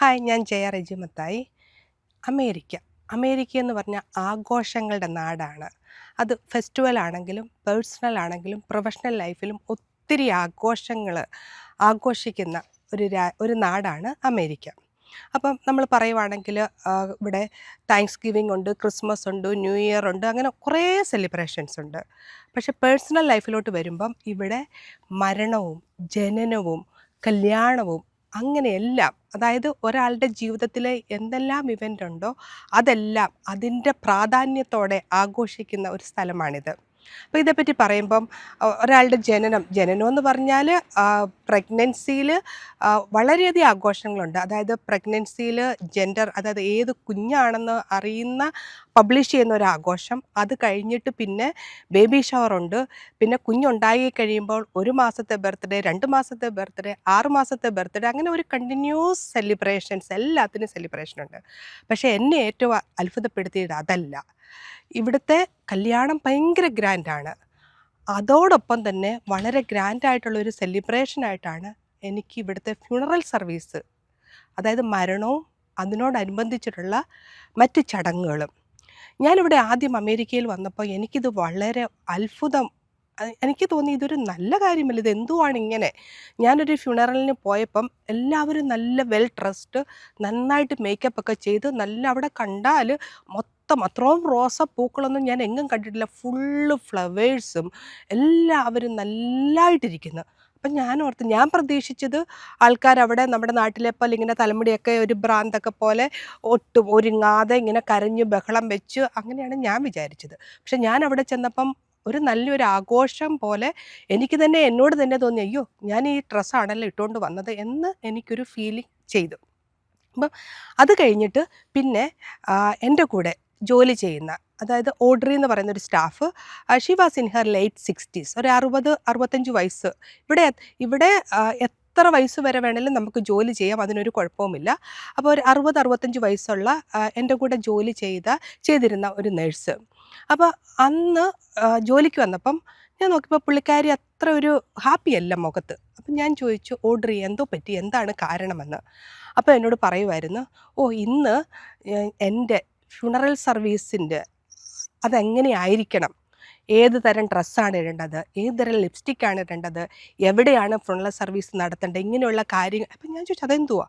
Hi ഞാൻ Jaya Reji Mathai America. America എന്ന് പറഞ്ഞാൽ ആഘോഷങ്ങളുടെ നാടാണ്. അത് ഫെസ്റ്റിവൽ ആണെങ്കിലും പേഴ്സണൽ ആണെങ്കിലും പ്രൊഫഷണൽ ലൈഫിലും ഒത്തിരി ആഘോഷങ്ങൾ ആഘോഷിക്കുന്ന ഒരു രാ ഒരു നാടാണ് അമേരിക്ക. അപ്പം നമ്മൾ പറയുവാണെങ്കിൽ ഇവിടെ താങ്ക്സ് ഗിവിംഗ് ഉണ്ട് ക്രിസ്മസ് ഉണ്ട് ന്യൂ ഇയർ ഉണ്ട് അങ്ങനെ കുറേ സെലിബ്രേഷൻസ് ഉണ്ട്. പക്ഷെ പേഴ്സണൽ ലൈഫിലോട്ട് വരുമ്പം ഇവിടെ മരണവും ജനനവും കല്യാണവും അങ്ങനെയെല്ലാം അതായത് ഒരാളുടെ ജീവിതത്തിലെ എന്തെല്ലാം ഇവന്റ് ഉണ്ടോ അതെല്ലാം അതിന്റെ പ്രാധാന്യത്തോടെ ആഘോഷിക്കുന്ന ഒരു സ്ഥലമാണിത്. അപ്പോൾ ഇതേപ്പറ്റി പറയുമ്പം ഒരാളുടെ ജനനം ജനനം എന്ന് പറഞ്ഞാൽ പ്രഗ്നൻസിയിൽ വളരെയധികം ആഘോഷങ്ങളുണ്ട്. അതായത് പ്രഗ്നൻസിയിൽ ജെൻഡർ അതായത് ഏത് കുഞ്ഞാണെന്ന് അറിയുന്ന പബ്ലിഷ് ചെയ്യുന്ന ഒരു ആഘോഷം. അത് കഴിഞ്ഞിട്ട് പിന്നെ ബേബി ഉണ്ട്. പിന്നെ കുഞ്ഞുണ്ടായി കഴിയുമ്പോൾ ഒരു മാസത്തെ ബർത്ത്ഡേ രണ്ട് മാസത്തെ ബർത്ത്ഡേ ആറ് മാസത്തെ ബർത്ത്ഡേ അങ്ങനെ ഒരു കണ്ടിന്യൂസ് സെലിബ്രേഷൻസ് എല്ലാത്തിനും സെലിബ്രേഷൻ ഉണ്ട്. പക്ഷേ എന്നെ ഏറ്റവും അത്ഭുതപ്പെടുത്തിയത് അതല്ല. ഇവിടുത്തെ കല്യാണം ഭയങ്കര ഗ്രാൻഡാണ് അതോടൊപ്പം തന്നെ വളരെ ഗ്രാൻഡായിട്ടുള്ള ഒരു സെലിബ്രേഷനായിട്ടാണ് എനിക്ക് ഇവിടുത്തെ ഫ്യൂണറൽ സർവീസ് അതായത് മരണവും അതിനോടനുബന്ധിച്ചിട്ടുള്ള മറ്റ് ചടങ്ങുകളും. ഞാനിവിടെ ആദ്യം അമേരിക്കയിൽ വന്നപ്പോൾ എനിക്കിത് വളരെ അത്ഭുതം എനിക്ക് തോന്നി ഇതൊരു നല്ല കാര്യമല്ല ഇത് എന്തുവാണ് ഇങ്ങനെ? ഞാനൊരു ഫ്യൂണറലിന് പോയപ്പം എല്ലാവരും നല്ല വെൽ ഡ്രസ്ഡ് നന്നായിട്ട് മേക്കപ്പ് ഒക്കെ ചെയ്ത് നല്ല അവിടെ കണ്ടാൽ മൊത്തം അത്രയും റോസ പൂക്കളൊന്നും ഞാൻ എങ്ങും കണ്ടിട്ടില്ല. ഫുള്ള് ഫ്ലവേഴ്സും എല്ലാവരും നല്ലതായിട്ടിരിക്കുന്നു അപ്പം ഞാൻ ഓർത്ത് ഞാൻ പ്രതീക്ഷിച്ചത് ആൾക്കാർ അവിടെ നമ്മുടെ നാട്ടിലെ പോലെ ഇങ്ങനെ തലമുടിയൊക്കെ ഒരു ഭ്രാന്തൊക്കെ പോലെ ഒട്ടും ഒരുങ്ങാതെ ഇങ്ങനെ കരഞ്ഞ് ബഹളം വെച്ച് അങ്ങനെയാണ് ഞാൻ വിചാരിച്ചത്. പക്ഷെ ഞാൻ അവിടെ ചെന്നപ്പം ഒരു നല്ലൊരു ആഘോഷം പോലെ എനിക്ക് തന്നെ എന്നോട് തന്നെ തോന്നി അയ്യോ ഞാൻ ഈ ഡ്രസ്സാണല്ലോ ഇട്ടുകൊണ്ട് വന്നത് എന്ന് എനിക്കൊരു ഫീലിംഗ് ചെയ്തു. അപ്പം അത് കഴിഞ്ഞിട്ട് പിന്നെ എന്റെ കൂടെ ജോലി ചെയ്യുന്ന അതായത് ഓഡ്രി എന്ന് പറയുന്ന ഒരു staff she was in her late sixties ഒരു അറുപത് അറുപത്തഞ്ച് വയസ്സ്. ഇവിടെ ഇവിടെ എത്ര വയസ്സ് വരെ വേണമെങ്കിലും നമുക്ക് ജോലി ചെയ്യാം അതിനൊരു കുഴപ്പവുമില്ല. അപ്പോൾ ഒരു അറുപത് അറുപത്തഞ്ച് വയസ്സുള്ള എന്റെ കൂടെ ജോലി ചെയ്ത ചെയ്തിരുന്ന ഒരു നേഴ്സ്. അപ്പോൾ അന്ന് ജോലിക്ക് വന്നപ്പം ഞാൻ നോക്കിയപ്പോൾ പുള്ളിക്കാരി അത്ര ഒരു ഹാപ്പി അല്ല മുഖത്ത്. അപ്പം ഞാൻ ചോദിച്ചു ഓർഡർ എന്തോ പറ്റി? എന്താണ് കാരണമെന്ന്? അപ്പോൾ എന്നോട് പറയുമായിരുന്നു ഓ ഇന്ന് എന്റെ ഫ്യൂണറൽ സർവീസിന്റെ അതെങ്ങനെയായിരിക്കണം? ഏത് തരം ഡ്രസ്സാണ് ഇടേണ്ടത്? ഏത് തരം ലിപ്സ്റ്റിക്കാണ് ഇടേണ്ടത്? എവിടെയാണ് ഫ്യൂണറൽ സർവീസ് നടത്തേണ്ടത്? ഇങ്ങനെയുള്ള കാര്യങ്ങൾ. അപ്പം ഞാൻ ചോദിച്ചു അതെന്തുവാ?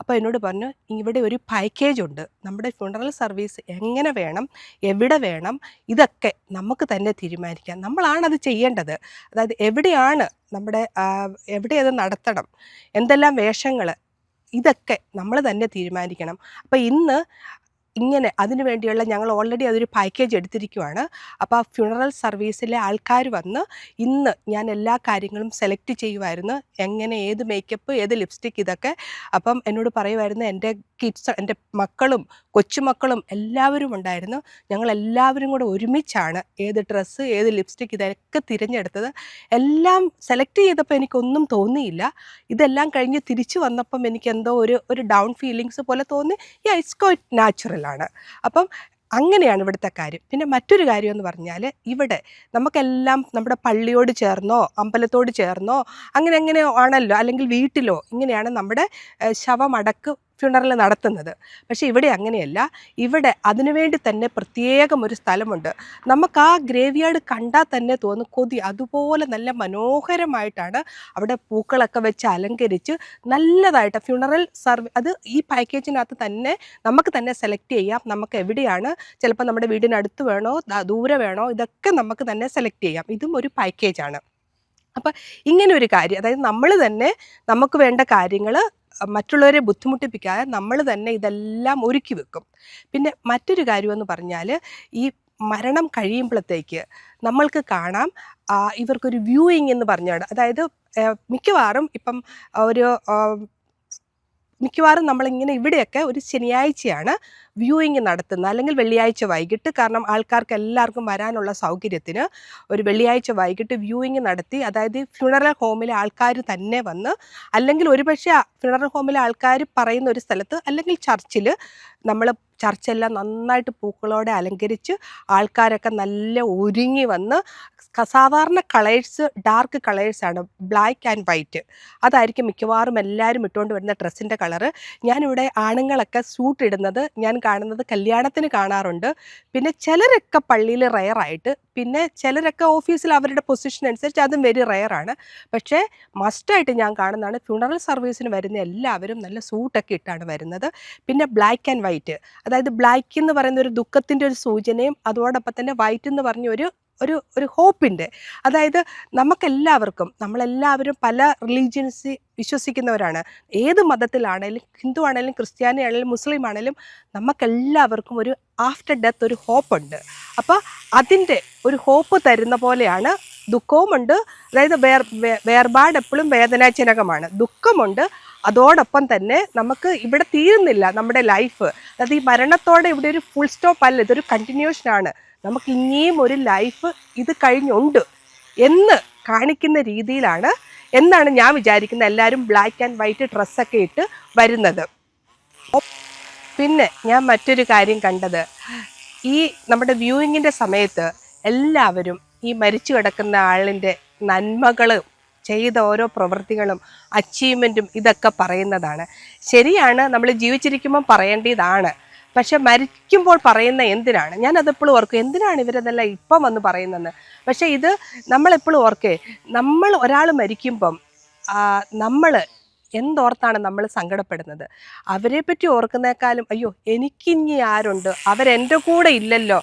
അപ്പോൾ എന്നോട് പറഞ്ഞു ഇവിടെ ഒരു പാക്കേജ് ഉണ്ട്. നമ്മുടെ ഫ്യൂണറൽ സർവീസ് എങ്ങനെ വേണം? എവിടെ വേണം? ഇതൊക്കെ നമുക്ക് തന്നെ തീരുമാനിക്കാം. നമ്മളാണ് അത് ചെയ്യേണ്ടത്. അതായത് എവിടെയാണ് നമ്മുടെ എവിടെ അത് നടത്തണം? എന്തെല്ലാം വേഷങ്ങൾ ഇതൊക്കെ നമ്മൾ തന്നെ തീരുമാനിക്കണം. അപ്പോൾ ഇന്ന് ഇങ്ങനെ അതിനു വേണ്ടിയുള്ള ഞങ്ങൾ ഓൾറെഡി അതൊരു പാക്കേജ് എടുത്തിരിക്കുവാണ്. അപ്പോൾ ആ ഫ്യൂണറൽ സർവീസിലെ ആൾക്കാർ വന്ന് ഇന്ന് ഞാൻ എല്ലാ കാര്യങ്ങളും സെലക്ട് ചെയ്യുമായിരുന്നു എങ്ങനെ ഏത് മേക്കപ്പ് ഏത് ലിപ്സ്റ്റിക് ഇതൊക്കെ. അപ്പം എന്നോട് പറയുമായിരുന്നു എന്റെ കിഡ്സ് എന്റെ മക്കളും കൊച്ചുമക്കളും എല്ലാവരും ഉണ്ടായിരുന്നു. ഞങ്ങൾ എല്ലാവരും കൂടെ ഒരുമിച്ചാണ് ഏത് ഡ്രസ്സ് ഏത് ലിപ്സ്റ്റിക് ഇതൊക്കെ തിരഞ്ഞെടുത്തത്. എല്ലാം സെലക്ട് ചെയ്തപ്പോൾ എനിക്കൊന്നും തോന്നിയില്ല. ഇതെല്ലാം കഴിഞ്ഞ് തിരിച്ചു വന്നപ്പം എനിക്ക് എന്തോ ഒരു ഒരു ഡൗൺ ഫീലിങ്സ് പോലെ തോന്നി. യാ ഇറ്റ്സ് ക്വൈറ്റ് നാച്ചുറലാണ് അപ്പം അങ്ങനെയാണ് ഇവിടുത്തെ കാര്യം. പിന്നെ മറ്റൊരു കാര്യം എന്ന് പറഞ്ഞാൽ ഇവിടെ നമുക്കെല്ലാം നമ്മുടെ പള്ളിയോട് ചേർന്നോ അമ്പലത്തോട് ചേർന്നോ അങ്ങനെ അങ്ങനെ ആണല്ലോ അല്ലെങ്കിൽ വീട്ടിലോ ഇങ്ങനെയാണ് നമ്മുടെ ശവമടക്ക് ഫ്യൂണറൽ നടത്തുന്നത്. പക്ഷേ ഇവിടെ അങ്ങനെയല്ല. ഇവിടെ അതിനുവേണ്ടി തന്നെ പ്രത്യേകം ഒരു സ്ഥലമുണ്ട്. നമുക്ക് ആ ഗ്രേവിയാർഡ് കണ്ടാൽ തന്നെ തോന്നും കൊതി. അതുപോലെ നല്ല മനോഹരമായിട്ടാണ് അവിടെ പൂക്കളൊക്കെ വെച്ച് അലങ്കരിച്ച് നല്ലതായിട്ട് ഫ്യൂണറൽ സർവ് അത് ഈ പാക്കേജിനകത്ത് തന്നെ നമുക്ക് തന്നെ സെലക്ട് ചെയ്യാം. നമുക്ക് എവിടെയാണ്? ചിലപ്പോൾ നമ്മുടെ വീടിനടുത്ത് വേണോ? ദൂരെ വേണോ? ഇതൊക്കെ നമുക്ക് തന്നെ സെലക്ട് ചെയ്യാം. ഇതും ഒരു പാക്കേജാണ് അപ്പം ഇങ്ങനെ ഒരു കാര്യം. അതായത് നമ്മൾ തന്നെ നമുക്ക് വേണ്ട കാര്യങ്ങൾ മറ്റുള്ളവരെ ബുദ്ധിമുട്ടിപ്പിക്കാതെ നമ്മൾ തന്നെ ഇതെല്ലാം ഒരുക്കി വെക്കും. പിന്നെ മറ്റൊരു കാര്യമെന്ന് പറഞ്ഞാൽ ഈ മരണം കഴിയുമ്പോഴത്തേക്ക് നമ്മൾക്ക് കാണാം ഇവർക്കൊരു വ്യൂയിങ് എന്ന് പറഞ്ഞാണ്. അതായത് മിക്കവാറും ഇപ്പം ഒരു മിക്കവാറും നമ്മളിങ്ങനെ ഇവിടെയൊക്കെ ഒരു ശനിയാഴ്ചയാണ് വ്യൂയിങ് നടത്തുന്നത്. അല്ലെങ്കിൽ വെള്ളിയാഴ്ച വൈകിട്ട്. കാരണം ആൾക്കാർക്ക് എല്ലാവർക്കും വരാനുള്ള സൗകര്യത്തിന് ഒരു വെള്ളിയാഴ്ച വൈകിട്ട് വ്യൂയിങ് നടത്തി. അതായത് ഫ്യൂണറൽ ഹോമിലെ ആൾക്കാർ തന്നെ വന്ന് അല്ലെങ്കിൽ ഒരുപക്ഷെ ഫ്യൂണറൽ ഹോമിലെ ആൾക്കാർ പറയുന്ന ഒരു സ്ഥലത്ത് അല്ലെങ്കിൽ ചർച്ചിൽ നമ്മൾ ചർച്ചെല്ലാം നന്നായിട്ട് പൂക്കളോടെ അലങ്കരിച്ച് ആൾക്കാരൊക്കെ നല്ല ഒരുങ്ങി വന്ന് സാധാരണ കളേഴ്സ് ഡാർക്ക് കളേഴ്സാണ് ബ്ലാക്ക് ആൻഡ് വൈറ്റ് അതായിരിക്കും മിക്കവാറും എല്ലാവരും ഇട്ടുകൊണ്ട് വരുന്ന ഡ്രസ്സിന്റെ കളറ് ഞാനിവിടെ ആണുങ്ങളൊക്കെ സൂട്ട് ഇടുന്നത് ഞാൻ കാണുന്നത് കല്യാണത്തിന് കാണാറുണ്ട്. പിന്നെ ചിലരൊക്കെ പള്ളിയിൽ റയറായിട്ട് പിന്നെ ചിലരൊക്കെ ഓഫീസിൽ അവരുടെ പൊസിഷൻ അനുസരിച്ച് അതും വെരി റയറാണ് പക്ഷേ മസ്റ്റായിട്ട് ഞാൻ കാണുന്നതാണ് ഫ്യൂണറൽ സർവീസിന് വരുന്ന എല്ലാവരും നല്ല സൂട്ടൊക്കെ ഇട്ടാണ് വരുന്നത്. പിന്നെ ബ്ലാക്ക് ആൻഡ് വൈറ്റ് അതായത് ബ്ലാക്ക് എന്ന് പറയുന്ന ഒരു ദുഃഖത്തിന്റെ ഒരു സൂചനയും അതോടൊപ്പം തന്നെ വൈറ്റ് എന്ന് പറഞ്ഞ ഒരു ഒരു ഒരു ഹോപ്പിന്റെ അതായത് നമുക്കെല്ലാവർക്കും നമ്മളെല്ലാവരും പല റിലീജിയൻസ് വിശ്വസിക്കുന്നവരാണ്. ഏത് മതത്തിലാണേലും ഹിന്ദു ആണേലും ക്രിസ്ത്യാനി ആണേലും മുസ്ലിം ആണേലും നമുക്കെല്ലാവർക്കും ഒരു ആഫ്റ്റർ ഡെത്ത് ഒരു ഹോപ്പുണ്ട് അപ്പോൾ അതിന്റെ ഒരു ഹോപ്പ് തരുന്ന പോലെയാണ് ദുഃഖവുമുണ്ട്. അതായത് വേർ വേർപാട് എപ്പോഴും വേദനാജനകമാണ്. ദുഃഖമുണ്ട് അതോടൊപ്പം തന്നെ നമുക്ക് ഇവിടെ തീരുന്നില്ല നമ്മുടെ ലൈഫ് അതായത് ഈ മരണത്തോടെ ഇവിടെ ഒരു ഫുൾ സ്റ്റോപ്പ് അല്ല ഇതൊരു കണ്ടിന്യൂഷനാണ് നമുക്ക് ഇനിയും ഒരു ലൈഫ് ഇത് കഴിഞ്ഞുണ്ട് എന്ന് കാണിക്കുന്ന രീതിയിലാണ് എന്നാണ് ഞാൻ വിചാരിക്കുന്നത് എല്ലാവരും ബ്ലാക്ക് ആൻഡ് വൈറ്റ് ഡ്രസ്സൊക്കെ ഇട്ട് വരുന്നത്. പിന്നെ ഞാൻ മറ്റൊരു കാര്യം കണ്ടത്. ഈ നമ്മുടെ വ്യൂയിങ്ങിന്റെ സമയത്ത് എല്ലാവരും ഈ മരിച്ചു കിടക്കുന്ന ആളിന്റെ നന്മകളും ചെയ്ത ഓരോ പ്രവൃത്തികളും അച്ചീവ്മെന്റും ഇതൊക്കെ പറയുന്നതാണ്. ശരിയാണ് നമ്മൾ ജീവിച്ചിരിക്കുമ്പോൾ പറയേണ്ടതാണ്. പക്ഷെ മരിക്കുമ്പോൾ പറയുന്ന എന്തിനാണ്? ഞാൻ അതെപ്പോഴും ഓർക്കും. എന്തിനാണ് ഇവരതെല്ലാം ഇപ്പം വന്ന് പറയുന്നതെന്ന് പക്ഷേ ഇത് നമ്മളെപ്പോഴും ഓർക്കേ നമ്മൾ ഒരാൾ മരിക്കുമ്പം നമ്മൾ എന്തോർത്താണ് നമ്മൾ സങ്കടപ്പെടുന്നത്? അവരെ പറ്റി ഓർക്കുന്നേക്കാളും അയ്യോ എനിക്കിനി ആരുണ്ട്? അവരെന്റെ കൂടെ ഇല്ലല്ലോ.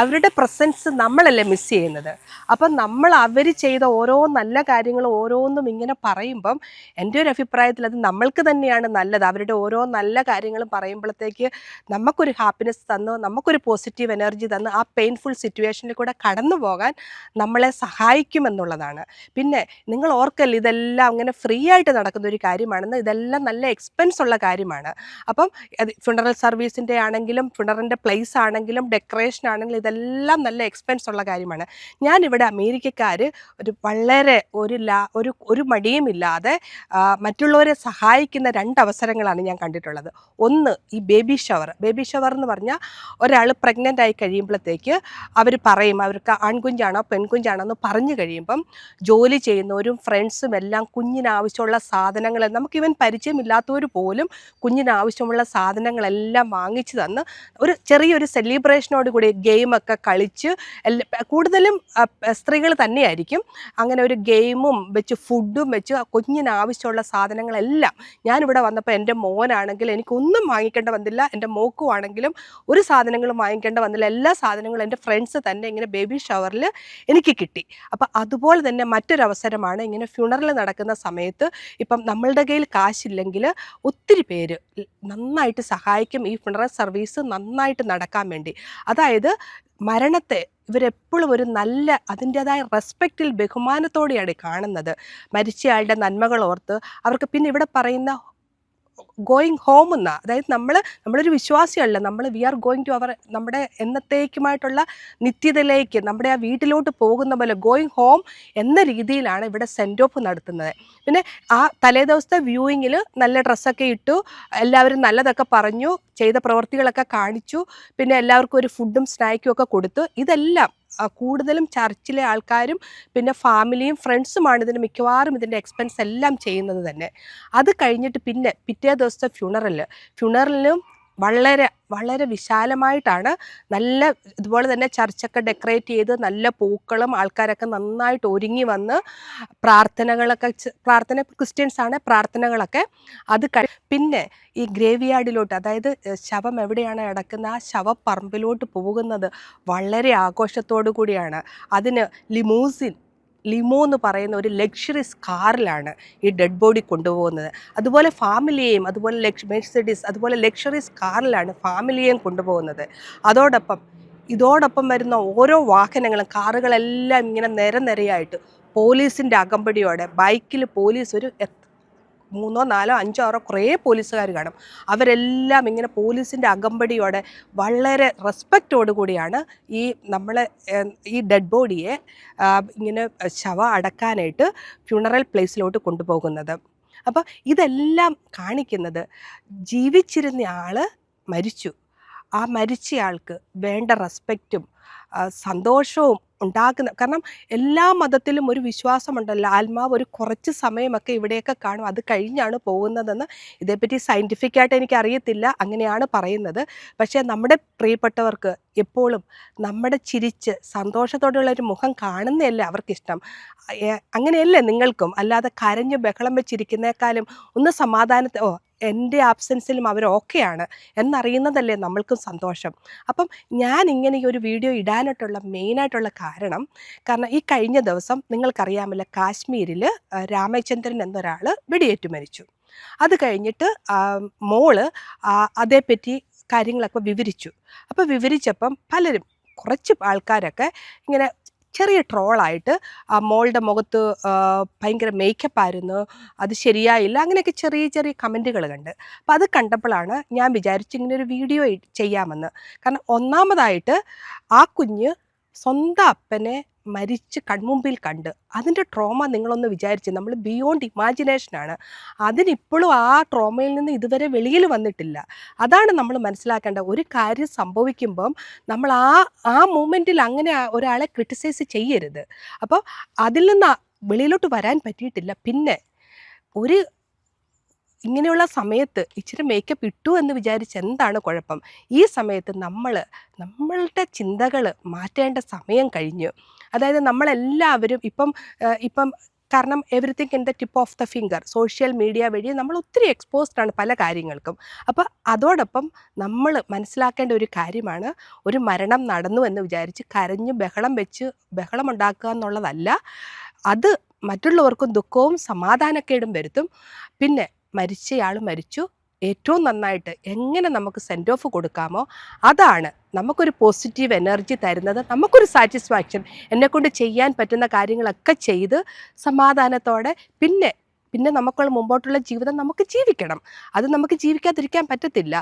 അവരുടെ പ്രസൻസ് നമ്മളല്ലേ മിസ് ചെയ്യുന്നത്. അപ്പം നമ്മൾ അവർ ചെയ്ത ഓരോ നല്ല കാര്യങ്ങളും ഓരോന്നും ഇങ്ങനെ പറയുമ്പം എന്റെ ഒരു അഭിപ്രായത്തിൽ അത് നമ്മൾക്ക് തന്നെയാണ് നല്ലത്. അവരുടെ ഓരോ നല്ല കാര്യങ്ങളും പറയുമ്പോഴത്തേക്ക് നമുക്കൊരു ഹാപ്പിനെസ് തന്ന് നമുക്കൊരു പോസിറ്റീവ് എനർജി തന്ന് ആ പെയിൻഫുൾ സിറ്റുവേഷനിൽ കൂടെ കടന്നു പോകാൻ നമ്മളെ സഹായിക്കുമെന്നുള്ളതാണ്. പിന്നെ നിങ്ങൾ ഓർക്കല്ല ഇതെല്ലാം അങ്ങനെ ഫ്രീ ആയിട്ട് നടക്കുന്ന ഒരു കാര്യമാണെന്ന്. ഇതെല്ലാം നല്ല എക്സ്പെൻസ് ഉള്ള കാര്യമാണ്. അപ്പം ഫുണറൽ സർവീസിന്റെ ആണെങ്കിലും ഫുണറിന്റെ പ്ലേസ് ആണെങ്കിലും ഡെക്കറേഷൻ ആണെങ്കിലും ഇതെല്ലാം നല്ല എക്സ്പെൻസ് ഉള്ള കാര്യമാണ്. ഞാനിവിടെ അമേരിക്കക്കാർ ഒരു വളരെ ഒരു ലാ ഒരു ഒരു മടിയുമില്ലാതെ മറ്റുള്ളവരെ സഹായിക്കുന്ന രണ്ട് അവസരങ്ങളാണ് ഞാൻ കണ്ടിട്ടുള്ളത്. ഒന്ന് ഈ ബേബി ഷവർ ബേബി ഷവർ എന്ന് പറഞ്ഞാൽ ഒരാൾ പ്രഗ്നന്റ് ആയി കഴിയുമ്പോഴത്തേക്ക് അവർ പറയും അവർക്ക് ആൺകുഞ്ചാണോ പെൺകുഞ്ചാണോ എന്ന് പറഞ്ഞു കഴിയുമ്പം ജോലി ചെയ്യുന്നവരും ഫ്രണ്ട്സും എല്ലാം കുഞ്ഞിനാവശ്യമുള്ള സാധനങ്ങൾ നമുക്ക് ഇവൻ പരിചയമില്ലാത്തവർ പോലും കുഞ്ഞിനാവശ്യമുള്ള സാധനങ്ങളെല്ലാം വാങ്ങിച്ചു തന്ന് ഒരു ചെറിയൊരു സെലിബ്രേഷനോട് കൂടി ഗെയിമൊക്കെ കളിച്ച് കൂടുതലും സ്ത്രീകൾ തന്നെയായിരിക്കും. അങ്ങനെ ഒരു ഗെയിമും വെച്ച് ഫുഡും വെച്ച് കുഞ്ഞിന് ആവശ്യമുള്ള സാധനങ്ങളെല്ലാം ഞാനിവിടെ വന്നപ്പോൾ എന്റെ മോനാണെങ്കിൽ എനിക്കൊന്നും വാങ്ങിക്കേണ്ട വന്നില്ല. എന്റെ മോക്കുവാണെങ്കിലും ഒരു സാധനങ്ങളും വാങ്ങിക്കേണ്ട വന്നില്ല. എല്ലാ സാധനങ്ങളും എന്റെ ഫ്രണ്ട്സ് തന്നെ ഇങ്ങനെ ബേബി ഷവറിൽ എനിക്ക് കിട്ടി. അപ്പം അതുപോലെ തന്നെ മറ്റൊരവസരമാണ് ഇങ്ങനെ ഫ്യൂണറൽ നടക്കുന്ന സമയത്ത് ഇപ്പം നമ്മളുടെ കയ്യിൽ കാശില്ലെങ്കിൽ ഒത്തിരി പേര് നന്നായിട്ട് സഹായിക്കും. ഈ ഫ്യൂണറൽ സർവീസ് നന്നായിട്ട് നടക്കാൻ വേണ്ടി. അതായത് മരണത്തെ ഇവരെപ്പോഴും ഒരു നല്ല അതിന്റേതായ റെസ്പെക്റ്റിൽ ബഹുമാനത്തോടെയാണ് കാണുന്നത്. മരിച്ചയാളുടെ നന്മകൾ ഓർത്ത് അവർക്ക് പിന്നെ ഇവിടെ പറയുന്ന ഗോയിങ് ഹോം എന്ന അതായത് നമ്മൾ നമ്മളൊരു വിശ്വാസിയല്ല. നമ്മൾ വി ആർ ഗോയിങ് ടു അവർ നമ്മുടെ എന്നത്തേക്കുമായിട്ടുള്ള നിത്യതയിലേക്ക് നമ്മുടെ ആ വീട്ടിലോട്ട് പോകുന്ന പോലെ ഗോയിങ് ഹോം എന്ന രീതിയിലാണ് ഇവിടെ സെൻഡ് ഓഫ് നടത്തുന്നത്. പിന്നെ ആ തലേ ദിവസത്തെ വ്യൂയിങ്ങിൽ നല്ല ഡ്രസ്സൊക്കെ ഇട്ടു എല്ലാവരും നല്ലതൊക്കെ പറഞ്ഞു ചെയ്ത പ്രവൃത്തികളൊക്കെ കാണിച്ചു പിന്നെ എല്ലാവർക്കും ഒരു ഫുഡും സ്നാക്കും ഒക്കെ കൊടുത്തു. ഇതെല്ലാം കൂടുതലും ചർച്ചിലെ ആൾക്കാരും പിന്നെ ഫാമിലിയും ഫ്രണ്ട്സുമാണ് ഇതിന് മിക്കവാറും ഇതിന്റെ എക്സ്പെൻസ് എല്ലാം ചെയ്യുന്നത് തന്നെ. അത് കഴിഞ്ഞിട്ട് പിന്നെ പിറ്റേ ദിവസത്തെ ഫ്യൂണറൽ ഫ്യൂണറലിനും വളരെ വളരെ വിശാലമായിട്ടാണ് നല്ല ഇതുപോലെ തന്നെ ചർച്ചൊക്കെ ഡെക്കറേറ്റ് ചെയ്ത് നല്ല പൂക്കളും ആൾക്കാരൊക്കെ നന്നായിട്ട് ഒരുങ്ങി വന്ന് പ്രാർത്ഥനകളൊക്കെ പ്രാർത്ഥന ക്രിസ്ത്യൻസ് ആണ് പ്രാർത്ഥനകളൊക്കെ അത് കഴി പിന്നെ ഈ ഗ്രേവിയാർഡിലോട്ട് അതായത് ശവം എവിടെയാണ് കിടക്കുന്നത്? ആ ശവപ്പറമ്പിലോട്ട് പോകുന്നത് വളരെ ആഘോഷത്തോടു കൂടിയാണ് അതിന് ലിമൂസിൻ ലിമോ എന്ന് പറയുന്ന ഒരു ലക്ഷറീസ് കാറിലാണ് ഈ ഡെഡ് ബോഡി കൊണ്ടുപോകുന്നത്. അതുപോലെ ഫാമിലിയെയും അതുപോലെ ലക്ഷ മെഴ്സഡീസ് അതുപോലെ ലക്ഷറീസ് കാറിലാണ് ഫാമിലിയെയും കൊണ്ടുപോകുന്നത്. അതോടൊപ്പം ഇതോടൊപ്പം വരുന്ന ഓരോ വാഹനങ്ങളും കാറുകളെല്ലാം ഇങ്ങനെ നിരനിരയായിട്ട് പോലീസിന്റെ അകമ്പടിയോടെ ബൈക്കിൽ പോലീസ് ഒരു മൂന്നോ നാലോ അഞ്ചോ ആറോ കുറേ പോലീസുകാർ കാണും. അവരെല്ലാം ഇങ്ങനെ പോലീസിന്റെ അകമ്പടിയോടെ വളരെ റെസ്പെക്റ്റോടു കൂടിയാണ് ഈ നമ്മളെ ഈ ഡെഡ് ബോഡിയെ ഇങ്ങനെ ശവ അടക്കാനായിട്ട് ഫ്യൂണറൽ പ്ലേസിലോട്ട് കൊണ്ടുപോകുന്നത്. അപ്പോൾ ഇതെല്ലാം കാണിക്കുന്നത് ജീവിച്ചിരുന്ന ആൾ മരിച്ചു. ആ മരിച്ചയാൾക്ക് വേണ്ട റെസ്പെക്റ്റും സന്തോഷവും ഉണ്ടാക്കുന്ന കാരണം എല്ലാ മതത്തിലും ഒരു വിശ്വാസമുണ്ടല്ലോ. ആത്മാവ് ഒരു കുറച്ച് സമയമൊക്കെ ഇവിടെയൊക്കെ കാണും. അത് കഴിഞ്ഞാണ് പോകുന്നതെന്ന് ഇതേപ്പറ്റി സയന്റിഫിക്കായിട്ട് എനിക്ക് അറിയത്തില്ല അങ്ങനെയാണ് പറയുന്നത്. പക്ഷേ നമ്മുടെ പ്രിയപ്പെട്ടവർക്ക് എപ്പോഴും നമ്മുടെ ചിരിച്ച് സന്തോഷത്തോടെയുള്ള ഒരു മുഖം കാണുന്നതല്ലേ അവർക്കിഷ്ടം. അങ്ങനെയല്ലേ നിങ്ങൾക്കും? അല്ലാതെ കരഞ്ഞ് ബഹളം വെച്ചിരിക്കുന്നേക്കാളും ഒന്ന് സമാധാനത്തെ ഓ എന്റെ ആബ്സെൻസിലും അവർ ഓക്കെയാണ് എന്നറിയുന്നതല്ലേ നമ്മൾക്കും സന്തോഷം. അപ്പം ഞാൻ ഇങ്ങനെ ഈ ഒരു വീഡിയോ ഇടാനായിട്ടുള്ള മെയിനായിട്ടുള്ള കാരണം കാരണം ഈ കഴിഞ്ഞ ദിവസം നിങ്ങൾക്കറിയാമല്ലോ കാശ്മീരിൽ രാമചന്ദ്രൻ എന്നൊരാൾ വെടിയേറ്റ് മരിച്ചു. അത് കഴിഞ്ഞിട്ട് മോൾ അതേപ്പറ്റി കാര്യങ്ങളൊക്കെ വിവരിച്ചു. അപ്പോൾ വിവരിച്ചപ്പം പലരും കുറച്ച് ആൾക്കാരൊക്കെ ഇങ്ങനെ ചെറിയ ട്രോളായിട്ട് ആ മോളുടെ മുഖത്ത് ഭയങ്കര മേക്കപ്പ് ആയിരുന്നു അത് ശരിയായില്ല അങ്ങനെയൊക്കെ ചെറിയ ചെറിയ കമന്റുകൾ കണ്ട്. അപ്പോൾ അത് കണ്ടപ്പോഴാണ് ഞാൻ വിചാരിച്ചു ഇങ്ങനെ ഒരു വീഡിയോ ചെയ്യാമെന്ന്. കാരണം ഒന്നാമതായിട്ട് ആ കുഞ്ഞ് സ്വന്തം അപ്പനെ മരിച്ച് കൺമുമ്പിൽ കണ്ട് അതിന്റെ ട്രോമ നിങ്ങളൊന്ന് വിചാരിച്ച് നമ്മൾ ബിയോണ്ട് ഇമാജിനേഷനാണ് അതിനിപ്പോഴും ആ ട്രോമയിൽ നിന്ന് ഇതുവരെ വെളിയിൽ വന്നിട്ടില്ല. അതാണ് നമ്മൾ മനസ്സിലാക്കേണ്ട ഒരു കാര്യം സംഭവിക്കുമ്പം നമ്മൾ ആ ആ മൂമെന്റിൽ അങ്ങനെ ഒരാളെ ക്രിട്ടിസൈസ് ചെയ്യരുത്. അപ്പോൾ അതിൽ നിന്ന് വെളിയിലോട്ട് വരാൻ പറ്റിയിട്ടില്ല. പിന്നെ ഒരു ഇങ്ങനെയുള്ള സമയത്ത് ഇച്ചിരി മേക്കപ്പ് ഇട്ടു എന്ന് വിചാരിച്ച് എന്താണ് കുഴപ്പം? ഈ സമയത്ത് നമ്മൾ നമ്മളുടെ ചിന്തകൾ മാറ്റേണ്ട സമയം കഴിഞ്ഞു. അതായത് നമ്മളെല്ലാവരും ഇപ്പം ഇപ്പം കാരണം everything in the tip of the finger social media വഴി നമ്മൾ ഒത്തിരി എക്സ്പോസ്ഡ് ആണ് പല കാര്യങ്ങൾക്കും. അപ്പോൾ അതോടൊപ്പം നമ്മൾ മനസ്സിലാക്കേണ്ട ഒരു കാര്യമാണ് ഒരു മരണം നടന്നു എന്ന് വിചാരിച്ച് കരഞ്ഞ് ബഹളം വെച്ച് ബഹളം ഉണ്ടാക്കുക എന്നുള്ളതല്ല. അത് മറ്റുള്ളവർക്കും ദുഃഖവും സമാധാനക്കേടും വരുത്തും. പിന്നെ മരിച്ചയാൾ മരിച്ചു ഏറ്റവും നന്നായിട്ട് എങ്ങനെ നമുക്ക് സെൻഡ് ഓഫ് കൊടുക്കാമോ അതാണ് നമുക്കൊരു പോസിറ്റീവ് എനർജി തരുന്നത്. നമുക്കൊരു സാറ്റിസ്ഫാക്ഷൻ എന്നെക്കൊണ്ട് ചെയ്യാൻ പറ്റുന്ന കാര്യങ്ങളൊക്കെ ചെയ്ത് സമാധാനത്തോടെ പിന്നെ പിന്നെ നമുക്ക് മുമ്പോട്ടുള്ള ജീവിതം നമുക്ക് ജീവിക്കണം. അത് നമുക്ക് ജീവിക്കാതിരിക്കാൻ പറ്റത്തില്ല.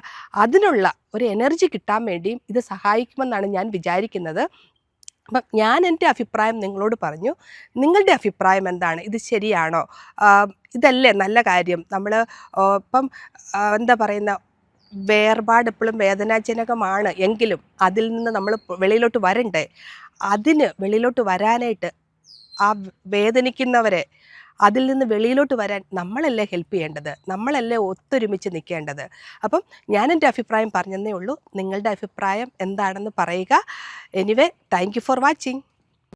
അതിനുള്ള ഒരു എനർജി കിട്ടാൻ വേണ്ടിയും ഇത് സഹായിക്കുമെന്നാണ് ഞാൻ വിചാരിക്കുന്നത്. അപ്പം ഞാൻ എന്റെ അഭിപ്രായം നിങ്ങളോട് പറഞ്ഞു. നിങ്ങളുടെ അഭിപ്രായം എന്താണ്? ഇത് ശരിയാണോ? ഇതല്ലേ നല്ല കാര്യം. നമ്മൾ ഇപ്പം എന്താ പറയുന്ന വേർപാട് എപ്പോഴും വേദനാജനകമാണ് എങ്കിലും അതിൽ നിന്ന് നമ്മൾ വെളിയിലോട്ട് വരണ്ടേ? അതിന് വെളിയിലോട്ട് വരാനായിട്ട് ആ വേദനിക്കുന്നവരെ അതിൽ നിന്ന് വെളിയിലോട്ട് വരാൻ നമ്മളല്ലേ ഹെൽപ്പ് ചെയ്യേണ്ടത്? നമ്മളല്ലേ ഒത്തൊരുമിച്ച് നിൽക്കേണ്ടത് അപ്പം ഞാൻ എന്റെ അഭിപ്രായം പറഞ്ഞതേ ഉള്ളൂ. നിങ്ങളുടെ അഭിപ്രായം എന്താണെന്ന് പറയുക. Anyway thank you for watching